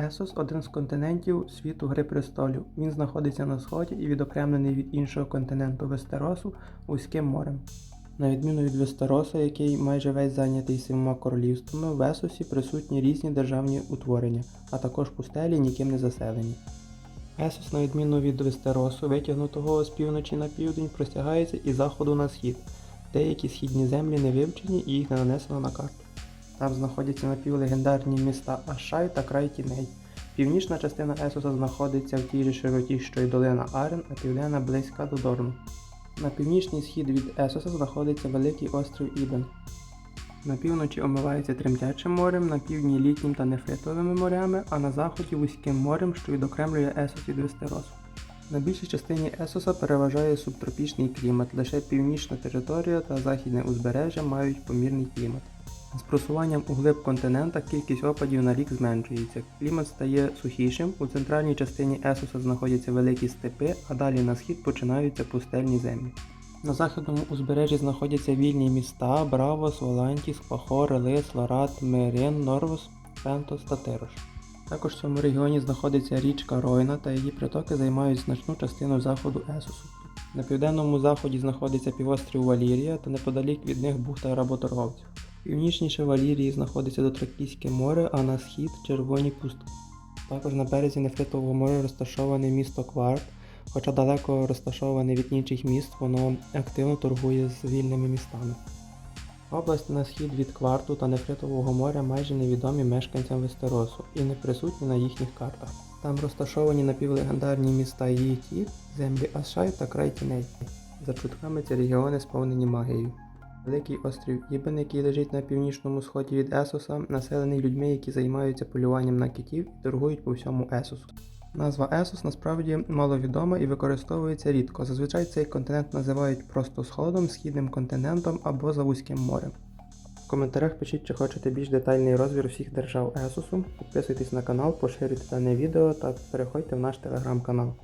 Есос один з континентів світу Гри престолів. Він знаходиться на сході і відокремлений від іншого континенту Вестеросу вузьким морем. На відміну від Вестероса, який майже весь зайнятий сімома королівствами, в Есосі присутні різні державні утворення, а також пустелі ніким не заселені. Есос, на відміну від Вестеросу, витягнутого з півночі на південь, простягається із заходу на схід. Деякі східні землі не вивчені і їх не нанесено на карту. Там знаходяться напівлегендарні міста Ашай та край Тіней. Північна частина Есоса знаходиться в тій же широті, що й долина Арен, а південна близька до Дорну. На північний схід від Есоса знаходиться великий острів Іден. На півночі омивається Тремтячим морем, на півдні літнім та нефритовими морями, а на заході вузьким морем, що відокремлює Есос від Вестеросу. На більшій частині Есоса переважає субтропічний клімат, лише північна територія та західне узбережжя мають помірний клімат. З просуванням у глиб континента кількість опадів на рік зменшується. Клімат стає сухішим. У центральній частині Есоса знаходяться великі степи, а далі на схід починаються пустельні землі. На західному узбережжі знаходяться вільні міста Бравос, Волантіс, Пахор, Лис, Лорат, Мерен, Норвос, Пентос та Тирош. Також в цьому регіоні знаходиться річка Ройна та її притоки займають значну частину заходу Есосу. На південному заході знаходиться півострів Валірія та неподалік від них бухта работорговців. Північніше Валірії знаходиться Дотракійське море, а на схід червоні пустки. Також на березі Нефритового моря розташоване місто Кварт, хоча далеко розташоване від інших міст, воно активно торгує з вільними містами. Область на схід від Кварту та Нефритового моря майже невідомі мешканцям Вестеросу і не присутні на їхніх картах. Там розташовані напівлегендарні міста Їті, землі Ашай та край Тіней. За чутками ці регіони сповнені магією. Великий острів Ібен, який лежить на північному сході від Есоса, населений людьми, які займаються полюванням на китів і торгують по всьому Есосу. Назва Есос насправді маловідома і використовується рідко. Зазвичай цей континент називають просто Сходом, Східним континентом або за Вузьким морем. В коментарях пишіть, чи хочете більш детальний розбір всіх держав Есосу. Підписуйтесь на канал, поширюйте дане відео та переходьте в наш телеграм-канал.